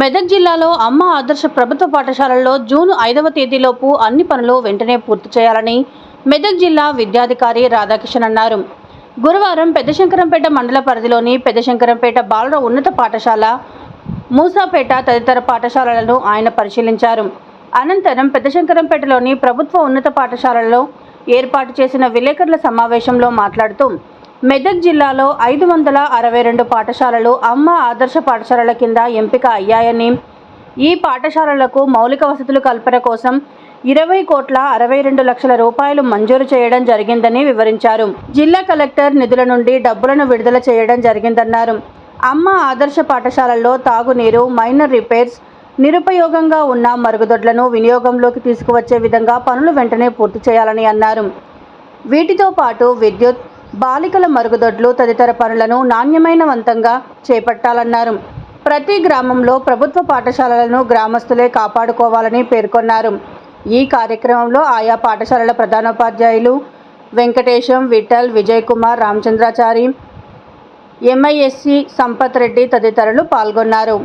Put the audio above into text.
మెదక్ జిల్లాలో అమ్మ ఆదర్శ ప్రభుత్వ పాఠశాలల్లో జూన్ ఐదవ తేదీలోపు అన్ని పనులు వెంటనే పూర్తి చేయాలని మెదక్ జిల్లా విద్యాధికారి రాధాకిషన్ అన్నారు. గురువారం పెద్దశంకరంపేట మండల పరిధిలోని పెద్దశంకరంపేట బాలుర ఉన్నత పాఠశాల మూసాపేట తదితర పాఠశాలలను ఆయన పరిశీలించారు. అనంతరం పెద్దశంకరంపేటలోని ప్రభుత్వ ఉన్నత పాఠశాలలో ఏర్పాటు చేసిన విలేకరుల సమావేశంలో మాట్లాడుతూ మెదక్ జిల్లాలో ఐదు వందల అరవై రెండు పాఠశాలలు అమ్మ ఆదర్శ పాఠశాలల కింద ఎంపిక అయ్యాయని. ఈ పాఠశాలలకు మౌలిక వసతుల కల్పన కోసం ఇరవై కోట్ల అరవై రెండు లక్షల రూపాయలు మంజూరు చేయడం జరిగిందని వివరించారు. జిల్లా కలెక్టర్ నిధుల నుండి డబ్బులను విడుదల చేయడం జరిగిందన్నారు. అమ్మ ఆదర్శ పాఠశాలల్లో తాగునీరు మైనర్ రిపేర్స్ నిరుపయోగంగా ఉన్న మరుగుదొడ్లను వినియోగంలోకి తీసుకువచ్చే విధంగా పనులు వెంటనే పూర్తి చేయాలని అన్నారు. వీటితో పాటు విద్యుత్ బాలికల మరుగుదొడ్లు తదితర పనులను నాణ్యమైనవంతంగా చేపట్టాలన్నారు. ప్రతి గ్రామంలో ప్రభుత్వ పాఠశాలలను గ్రామస్తులే కాపాడుకోవాలని పేర్కొన్నారు. ఈ కార్యక్రమంలో ఆయా పాఠశాలల ప్రధానోపాధ్యాయులు వెంకటేశం విఠల్ విజయ్ కుమార్ రామచంద్రాచారి ఎంఐఎస్సి సంపత్ రెడ్డి తదితరులు పాల్గొన్నారు.